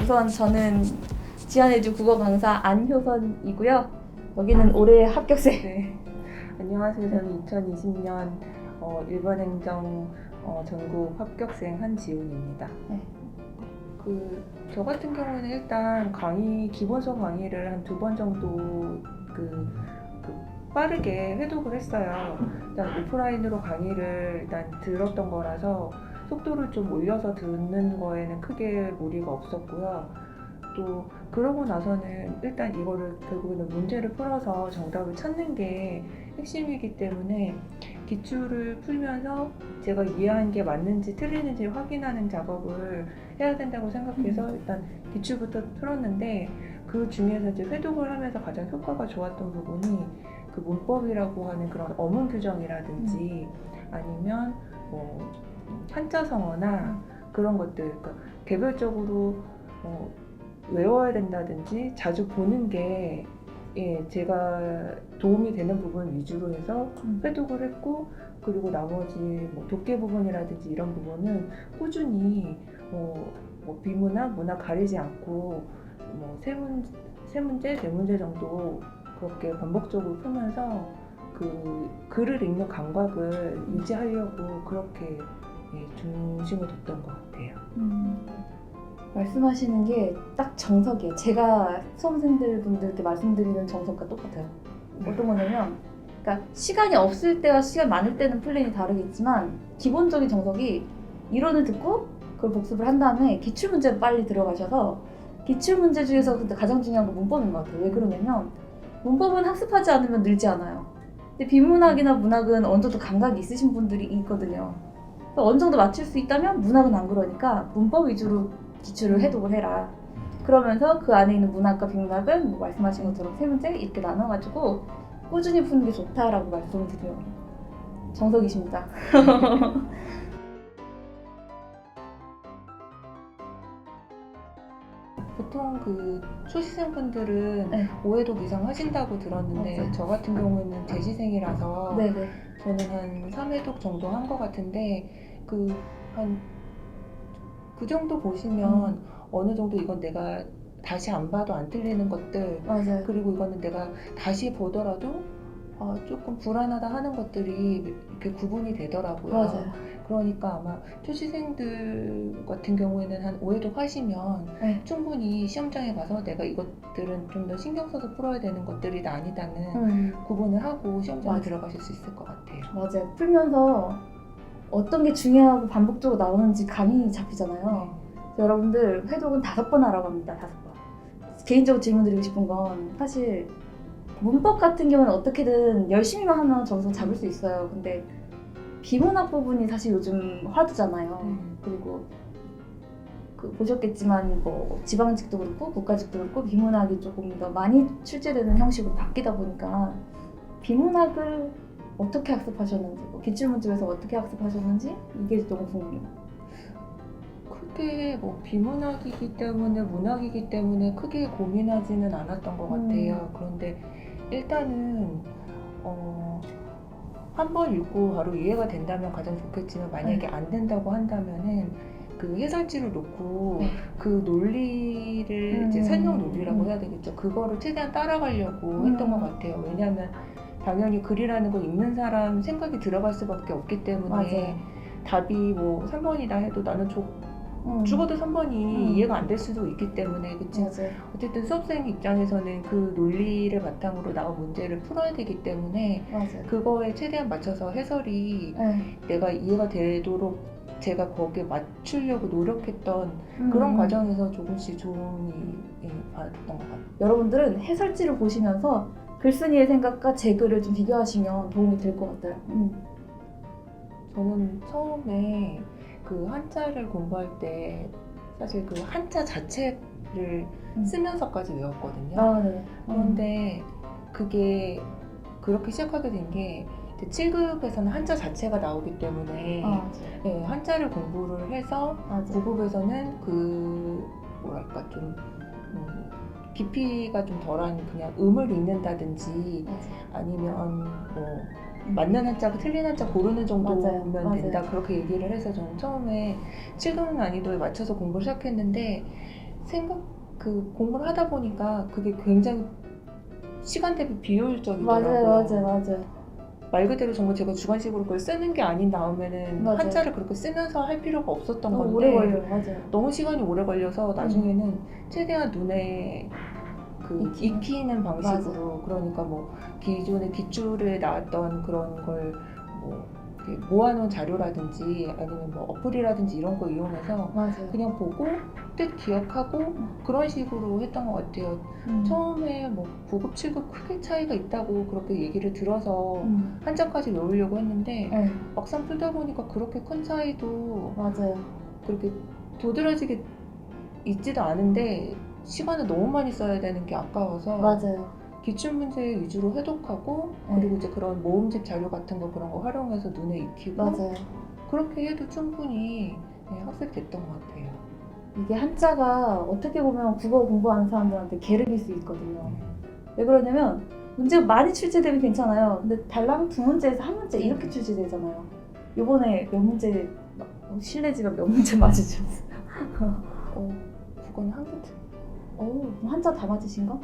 우선 저는 지안해주 국어 강사 안효선이고요. 여기는 올해 합격생. 네. 안녕하세요. 저는 2020년 어, 일반 행정 어, 전국 합격생 한지훈입니다. 네. 그 저 같은 경우는 일단 강의 기본 수업 강의를 한 두 번 정도 그, 그 빠르게 회독을 했어요. 일단 오프라인으로 강의를 일단 들었던 거라서 속도를 좀 올려서 듣는 거에는 크게 무리가 없었고요. 또 그러고 나서는 일단 이거를 결국에는 문제를 풀어서 정답을 찾는 게 핵심이기 때문에 기출을 풀면서 제가 이해한 게 맞는지 틀리는지 확인하는 작업을 해야 된다고 생각해서 일단 기출부터 풀었는데 그 중에서 이제 회독을 하면서 가장 효과가 좋았던 부분이 그 문법이라고 하는 그런 어문 규정이라든지 아니면 뭐 한자성어나 그런 것들 그러니까 개별적으로 어, 외워야 된다든지 자주 보는 게 예, 제가 도움이 되는 부분 위주로 해서 음. 회독을 했고 그리고 나머지 뭐 독해 부분이라든지 이런 부분은 꾸준히 어, 뭐 비문학 문학 가리지 않고 뭐 세 문, 세 문제 네 문제 정도 그렇게 반복적으로 풀면서 그 글을 읽는 감각을 유지하려고 그렇게 예, 중심을 뒀던 것 같아요. 음, 말씀하시는 게 딱 정석이에요. 제가 수험생들 분들께 말씀드리는 정석과 똑같아요. 어떤 거냐면, 그러니까 시간이 없을 때와 시간 많을 때는 플랜이 다르겠지만 기본적인 정석이 이론을 듣고 그걸 복습을 한 다음에 기출 문제로 빨리 들어가셔서 기출 문제 중에서 근데 가장 중요한 건 문법인 것 같아요. 왜 그러냐면 문법은 학습하지 않으면 늘지 않아요. 근데 비문학이나 문학은 어느 정도 감각이 있으신 분들이 있거든요. 어느 정도 맞출 수 있다면 문학은 안 그러니까 문법 위주로 기출을 해독을 해라. 그러면서 그 안에 있는 문학과 비문학은 뭐 말씀하신 것처럼 세 문제 이렇게 나눠가지고 꾸준히 푸는 게 좋다라고 말씀을 드려요. 정석이십니다. 보통 그 초시생분들은 네. 오해독 이상 하신다고 들었는데 맞아요. 저 같은 경우는 재시생이라서 네네. 저는 한 3회독 정도 한 것 같은데 그 한 그 정도 보시면 음. 어느 정도 이건 내가 다시 안 봐도 안 틀리는 것들 맞아요. 그리고 이거는 내가 다시 보더라도 아, 조금 불안하다 하는 것들이 이렇게 구분이 되더라고요. 맞아요. 그러니까 아마 초시생들 같은 경우에는 한 5회독 하시면 네. 충분히 시험장에 가서 내가 이것들은 좀 더 신경 써서 풀어야 되는 것들이다 아니다는 음, 구분을 하고 시험장에 맞아. 들어가실 수 있을 것 같아요. 맞아요. 풀면서 어떤 게 중요하고 반복적으로 나오는지 감이 잡히잖아요. 그래서 여러분들 회독은 다섯 번 하라고 합니다. 다섯 번. 개인적으로 질문 드리고 싶은 건 사실 문법 같은 경우는 어떻게든 열심히만 하면 점수 잡을 수 있어요. 근데 비문학 부분이 사실 요즘 화두잖아요. 음. 그리고 그 보셨겠지만 뭐 지방직도 그렇고 국가직도 그렇고 비문학이 조금 더 많이 출제되는 형식으로 바뀌다 보니까 비문학을 어떻게 학습하셨는지 뭐 기출문제에서 어떻게 학습하셨는지 이게 너무 궁금해요. 크게 뭐 비문학이기 때문에 문학이기 때문에 크게 고민하지는 않았던 것 음. 같아요. 그런데 일단은 어, 한번 읽고 바로 이해가 된다면 가장 좋겠지만 만약에 안 된다고 한다면은 그 해설지를 놓고 네. 그 논리를 이제 음. 설명 논리라고 음. 해야 되겠죠. 그거를 최대한 따라가려고 음. 했던 것 같아요. 왜냐하면 당연히 글이라는 거 읽는 사람 생각이 들어갈 수밖에 없기 때문에 맞아요. 답이 뭐 3번이다 해도 나는 조- 음. 죽어도 3번이 음. 이해가 안 될 수도 있기 때문에 그치 맞아요. 어쨌든 수업생 입장에서는 그 논리를 바탕으로 나온 문제를 풀어야 되기 때문에 맞아요. 그거에 최대한 맞춰서 해설이 네. 내가 이해가 되도록 제가 거기에 맞추려고 노력했던 그런 음. 과정에서 조금씩 예, 받았던 것 같아요. 여러분들은 해설지를 보시면서 글쓴이의 생각과 제 글을 좀 비교하시면 도움이 될 것 같아요. 음. 저는 처음에 그 한자를 공부할 때 사실 그 한자 자체를 음. 쓰면서까지 외웠거든요. 아, 네. 그런데 그게 그렇게 시작하게 된 게 7급에서는 한자 자체가 나오기 때문에 아, 예, 한자를 공부를 해서 맞아요. 9급에서는 그 뭐랄까 좀 음, 깊이가 좀 덜한 그냥 음을 읽는다든지 맞아요. 아니면 뭐 맞는 한자가 틀린 한자 고르는 정도면 맞아요. 맞아요. 된다 그렇게 얘기를 해서 저는 처음에 7급 난이도에 맞춰서 공부를 시작했는데 생각 그 공부를 하다 보니까 그게 굉장히 시간 대비 비효율적이더라고요. 맞아요, 맞아요, 맞아요. 말 그대로 정말 제가 주관식으로 그걸 쓰는 게 아닌 다음에는 맞아요. 한자를 그렇게 쓰면서 할 필요가 없었던 너무 건데 오래 걸려요, 맞아요. 너무 시간이 오래 걸려서 나중에는 최대한 눈에 그 익히는? 익히는 방식으로 그러니까 뭐 기존에 기출에 나왔던 그런 걸뭐 모아놓은 자료라든지 아니면 뭐 어플이라든지 이런 거 이용해서 맞아요. 그냥 보고 뜻 기억하고 그런 식으로 했던 것 같아요. 음. 처음에 뭐 9급, 7급 크게 차이가 있다고 그렇게 얘기를 들어서 음. 한자까지 외우려고 했는데 네, 막상 풀다 보니까 그렇게 큰 차이도 맞아요. 그렇게 도드라지게 있지도 않은데 시간을 너무 많이 써야 되는 게 아까워서 맞아요. 기출 문제 위주로 해독하고 네. 그리고 이제 그런 모음집 자료 같은 거 그런 거 활용해서 눈에 익히고 맞아요. 그렇게 해도 충분히 네, 학습됐던 것 같아요. 이게 한자가 어떻게 보면 국어 공부하는 사람들한테 계륵일 수 있거든요. 왜 그러냐면 문제가 많이 출제되면 괜찮아요. 근데 달랑 두 문제에서 한 문제 이렇게 출제되잖아요. 요번에 몇 문제 어, 실례지만 몇 문제 맞으셨어요? 어, 그거는 한개 어, 한자 다 맞으신가?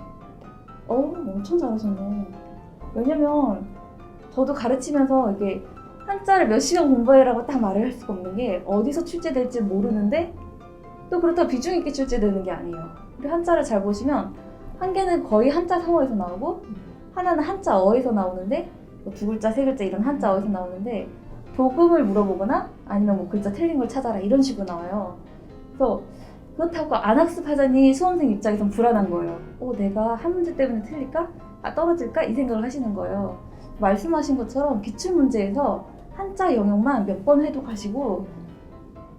어, 엄청 잘하셨네. 왜냐면 저도 가르치면서 이게 한자를 몇 시간 공부해라고 딱 말을 할 수가 없는 게 어디서 출제될지 모르는데 또 그렇다고 비중 있게 출제되는 게 아니에요. 우리 한자를 잘 보시면 한 개는 거의 한자 상어에서 나오고 하나는 한자 어에서 나오는데 뭐 두 글자 세 글자 이런 한자 어에서 나오는데 도금을 물어보거나 아니면 뭐 글자 틀린 걸 찾아라 이런 식으로 나와요. 그래서 그렇다고 안 학습하자니 수험생 입장에선 불안한 거예요. 어, 내가 한 문제 때문에 틀릴까? 아, 떨어질까? 이 생각을 하시는 거예요. 말씀하신 것처럼 기출 문제에서 한자 영역만 몇 번 해독하시고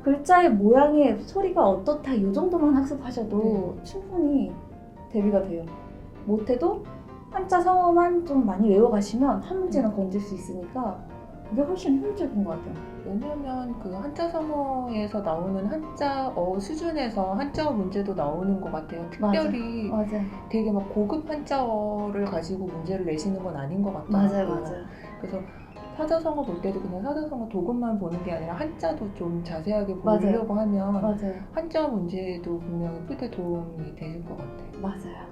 글자의 모양의 소리가 어떻다 이 정도만 학습하셔도 충분히 대비가 돼요. 못해도 한자 성어만 좀 많이 외워가시면 한 문제는 건질 수 있으니까 그게 훨씬 효율적인 것 같아요. 왜냐면 그 한자 성어에서 나오는 한자어 수준에서 한자어 문제도 나오는 것 같아요. 특별히 맞아요. 되게 막 고급 한자어를 가지고 문제를 내시는 건 아닌 것 같아요. 맞아요, 맞아요. 그래서 사자성어 볼 때도 그냥 사자성어 도금만 보는 게 아니라 한자도 좀 자세하게 맞아요. 보려고 하면 맞아요. 한자 문제도 분명히 풀때 도움이 되실 것 같아요. 맞아요.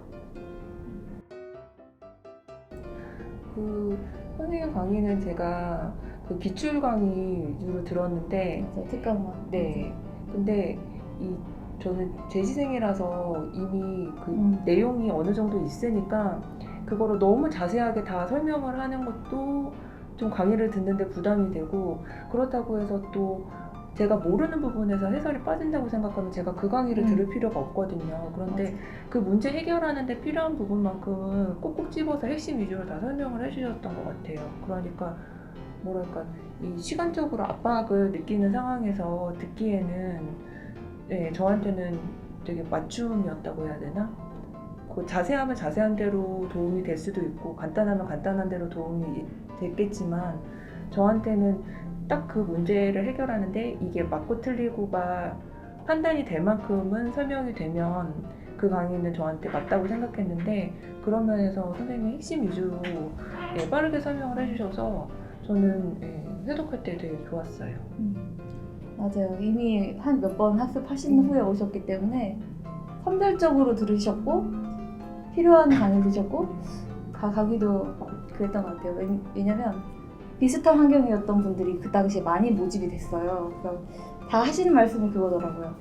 그 선생님 강의는 제가 그 기출 강의 위주로 들었는데 맞아요. 특강만. 네. 근데 이 저는 재지생이라서 이미 그 음. 내용이 어느 정도 있으니까 그거를 너무 자세하게 다 설명을 하는 것도 좀 강의를 듣는데 부담이 되고 그렇다고 해서 또 제가 모르는 부분에서 해설이 빠진다고 생각하면 제가 그 강의를 음. 들을 필요가 없거든요. 그런데 맞아요. 그 문제 해결하는데 필요한 부분만큼은 꼭꼭 집어서 핵심 위주로 다 설명을 해주셨던 것 같아요. 그러니까 뭐랄까 이 시간적으로 압박을 느끼는 상황에서 듣기에는 네, 저한테는 되게 맞춤이었다고 해야 되나? 그 자세하면 자세한 대로 도움이 될 수도 있고 간단하면 간단한 대로 도움이 됐겠지만 저한테는 딱 그 문제를 해결하는데 이게 맞고 틀리고가 판단이 될 만큼은 설명이 되면 그 강의는 저한테 맞다고 생각했는데 그런 면에서 선생님이 핵심 위주로 예, 빠르게 설명을 해주셔서 저는 예, 해독할 때 되게 좋았어요. 음, 맞아요. 이미 한 몇 번 학습하신 음. 후에 오셨기 때문에 선별적으로 들으셨고 필요한 강의 드셨고 가, 가기도 그랬던 것 같아요. 왜, 왜냐면 비슷한 환경이었던 분들이 그 당시에 많이 모집이 됐어요. 다 하시는 말씀이 그거더라고요.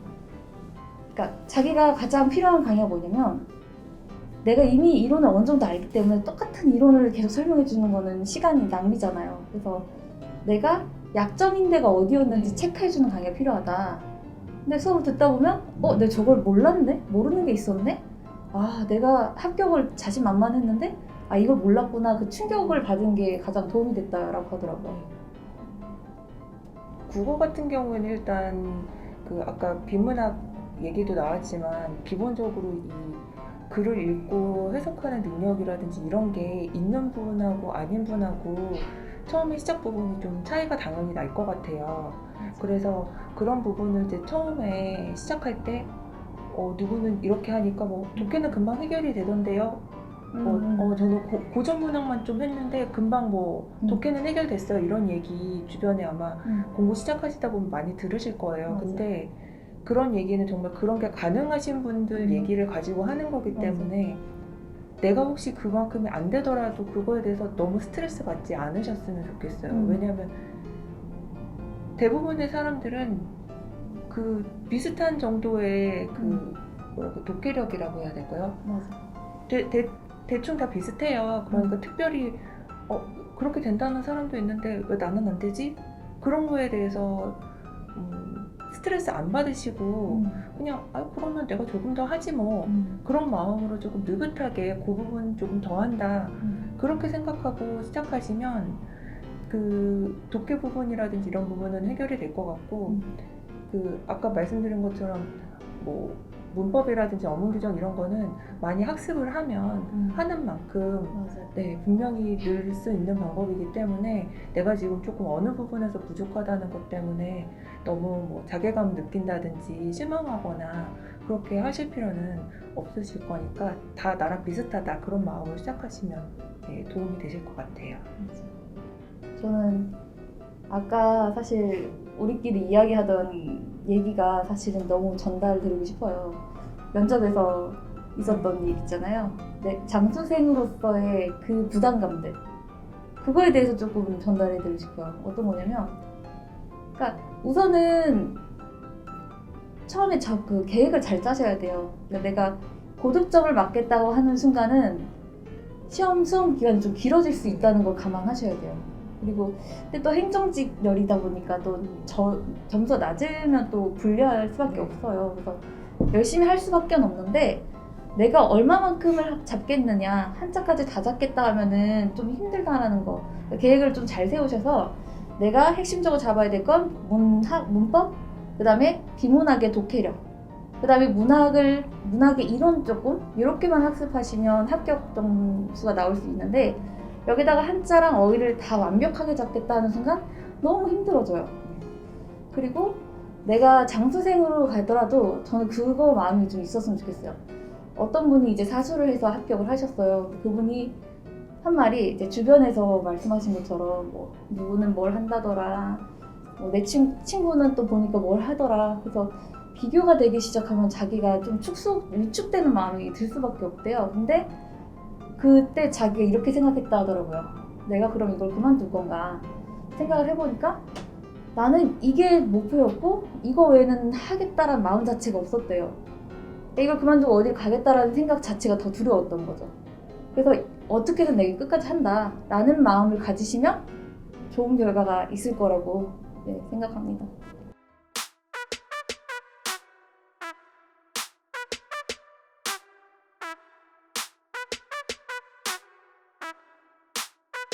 그러니까 자기가 가장 필요한 강의가 뭐냐면 내가 이미 이론을 어느 정도 알기 때문에 똑같은 이론을 계속 설명해 주는 거는 시간이 낭비잖아요. 그래서 내가 약점인 데가 어디였는지 체크해 주는 강의가 필요하다. 근데 수업을 듣다 보면 어, 내가 저걸 몰랐네? 모르는 게 있었네? 아, 내가 합격을 자신만만했는데 아, 이걸 몰랐구나. 그 충격을 받은 게 가장 도움이 됐다라고 하더라고요. 국어 같은 경우에는 일단 그 아까 비문학 얘기도 나왔지만 기본적으로 이 글을 읽고 해석하는 능력이라든지 이런 게 있는 분하고 아닌 분하고 처음에 시작 부분이 좀 차이가 당연히 날 것 같아요. 그래서 그런 부분을 이제 처음에 시작할 때 어, 누구는 이렇게 하니까 뭐 독해는 금방 해결이 되던데요. 뭐, 음. 어, 저는 고, 고전 문학만 좀 했는데 금방 뭐 음. 독해는 해결됐어요 이런 얘기 주변에 아마 음. 공부 시작하시다 보면 많이 들으실 거예요. 맞아요. 근데 그런 얘기는 정말 그런 게 가능하신 분들 음. 얘기를 가지고 하는 거기 맞아. 때문에 내가 혹시 그만큼이 안 되더라도 그거에 대해서 너무 스트레스 받지 않으셨으면 좋겠어요. 음. 왜냐하면 대부분의 사람들은 그 비슷한 정도의 그 음. 뭐라고 독해력이라고 해야 될까요? 맞아. 대, 대, 대충 다 비슷해요. 그러니까 음. 특별히 어, 그렇게 된다는 사람도 있는데 왜 나는 안 되지? 그런 거에 대해서 음, 스트레스 안 받으시고 음. 그냥 아 그러면 내가 조금 더 하지 뭐 음. 그런 마음으로 조금 느긋하게 그 부분 조금 더 한다 음. 그렇게 생각하고 시작하시면 그 독해 부분이라든지 이런 부분은 해결이 될 것 같고 음. 그 아까 말씀드린 것처럼 뭐 문법이라든지 어문 규정 이런 거는 많이 학습을 하면 음. 하는 만큼 맞아. 네 분명히 늘 수 있는 방법이기 때문에 내가 지금 조금 어느 부분에서 부족하다는 것 때문에 너무 뭐 자괴감 느낀다든지 실망하거나 그렇게 하실 필요는 없으실 거니까 다 나랑 비슷하다 그런 마음으로 시작하시면 네, 도움이 되실 것 같아요. 저는 아까 사실 우리끼리 이야기하던 얘기가 사실은 너무 전달드리고 싶어요. 면접에서 있었던 일 있잖아요. 내 장수생으로서의 그 부담감들. 그거에 대해서 조금 전달해 드리고 싶어요. 어떤 거냐면, 그러니까 우선은 처음에 저 그 계획을 잘 짜셔야 돼요. 그러니까 내가 고득점을 맞겠다고 하는 순간은 시험 수험 기간이 좀 길어질 수 있다는 걸 감안하셔야 돼요. 그리고 근데 또 행정직 열이다 보니까 또 저, 점수가 낮으면 또 불리할 수밖에 네. 없어요. 그래서 열심히 할 수밖에 없는데 내가 얼마만큼을 잡겠느냐 한자까지 다 잡겠다 하면은 좀 힘들다라는 거 계획을 좀 잘 세우셔서 내가 핵심적으로 잡아야 될 건 문학 문법 그다음에 비문학의 독해력 그다음에 문학을 문학의 이론 조금 이렇게만 학습하시면 합격 점수가 나올 수 있는데 여기다가 한자랑 어휘를 다 완벽하게 잡겠다 하는 순간 너무 힘들어져요. 그리고 내가 장수생으로 가더라도 저는 그거 마음이 좀 있었으면 좋겠어요. 어떤 분이 이제 사수를 해서 합격을 하셨어요. 그분이 한 말이 이제 주변에서 말씀하신 것처럼 뭐 누구는 뭘 한다더라, 뭐내 친구는 또 보니까 뭘 하더라. 그래서 비교가 되기 시작하면 자기가 좀 축소 위축되는 마음이 들 수밖에 없대요. 근데 그때 자기가 이렇게 생각했다 하더라고요. 내가 그럼 이걸 그만둘 건가 생각을 해보니까 나는 이게 목표였고 이거 외에는 하겠다라는 마음 자체가 없었대요. 이걸 그만두고 어딜 가겠다라는 생각 자체가 더 두려웠던 거죠. 그래서 어떻게든 내가 끝까지 한다라는 마음을 가지시면 좋은 결과가 있을 거라고 네, 생각합니다.